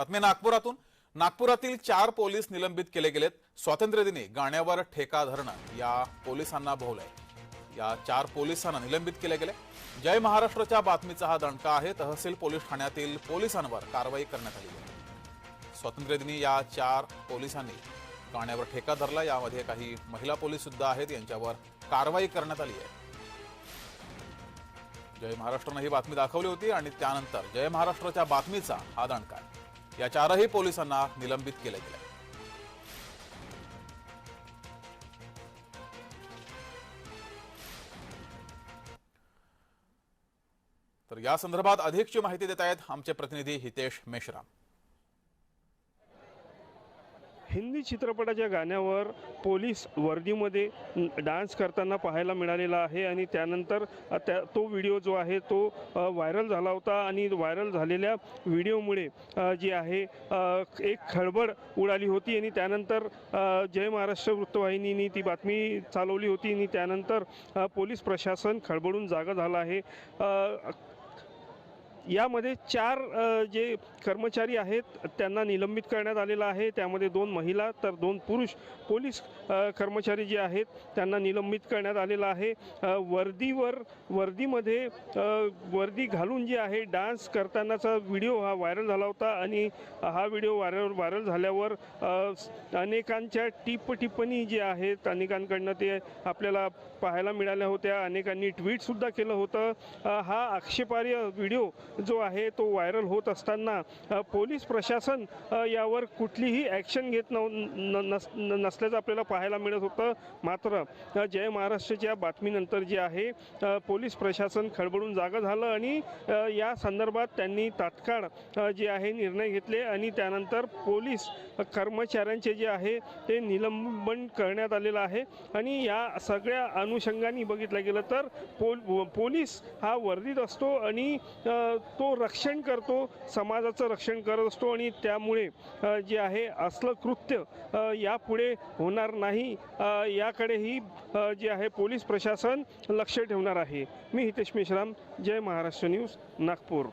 बातमी नागपुरातून. नागपुरातील चार पोलीस निलंबित केले गेलेत. स्वातंत्र्यदिनी गाण्यावर ठेका धरणं या पोलिसांना भोवलंय या चार पोलिसांना निलंबित केले गेले. जय महाराष्ट्राच्या बातमीचा हा दणका आहे. तहसील पोलीस ठाण्यातील पोलिसांवर कारवाई करण्यात आली आहे. स्वातंत्र्यदिनी या चार पोलिसांनी गाण्यावर ठेका धरला. यामध्ये काही महिला पोलीस सुद्धा आहेत. यांच्यावर कारवाई करण्यात आली आहे. जय महाराष्ट्रानं ही बातमी दाखवली होती आणि त्यानंतर जय महाराष्ट्राच्या बातमीचा हा दणका आहे. या चारही पोलिसांना निलंबित केलं गेलं तर या संदर्भात अधिकची माहिती देत आहेत आमचे प्रतिनिधी हितेश मेश्राम. हिंदी चित्रपटाच्या गाण्यावर पोलीस वर्दीमध्ये डान्स करताना पाहायला मिळालेला आहे आणि त्यानंतर त्या तो व्हिडिओ जो आहे तो व्हायरल झाला होता आणि व्हायरल झालेल्या व्हिडिओमुळे जी आहे एक खळबळ उडाली होती आणि त्यानंतर जय महाराष्ट्र वृत्तवाहिनीने ती बातमी चालवली होती आणि त्यानंतर पोलीस प्रशासन खळबळून जागा झालं आहे. यामध्ये चार जे कर्मचारी आहेत त्यांना निलंबित करण्यात आलेलं आहे. त्यामध्ये दोन महिला तर दोन पुरुष पोलीस कर्मचारी जे आहेत त्यांना निलंबित करण्यात आलेलं आहे. वर्दीवर वर्दीमध्ये वर्दी घालून जे आहे डान्स करतानाचा व्हिडिओ हा व्हायरल झाला होता आणि हा व्हिडिओ व्हायरल व्हायरल झाल्यावर अनेकांच्या टिप जे आहेत अनेकांकडनं ते आपल्याला पाहायला मिळाल्या होत्या. अनेकांनी ट्विटसुद्धा केलं होतं. हा आक्षेपार्ह व्हिडिओ जो आहे तो व्हायरल होत असताना पोलीस प्रशासन यावर कुठलीही ॲक्शन घेत नव न- नस न- नसल्याचं आपल्याला पाहायला मिळत होतं. मात्र जय महाराष्ट्राच्या बातमीनंतर जे आहे पोलीस प्रशासन खडबडून जागा झालं आणि या संदर्भात त्यांनी तात्काळ जे आहे निर्णय घेतले आणि त्यानंतर पोलीस कर्मचाऱ्यांचे जे आहे ते निलंबन करण्यात आलेलं आहे. आणि या सगळ्या अनुषंगाने बघितलं गेलं तर पोल पोलीस हा वर्दीत असतो आणि तो रक्षण करतो समाजाचं रक्षण करत असतो आणि त्यामुळे जे आहे असलं कृत्य यापुढे होणार नाही. याकडेही जे आहे पोलीस प्रशासन लक्ष ठेवणार आहे. मी हितेश मेश्राम जय महाराष्ट्र न्यूज नागपूर.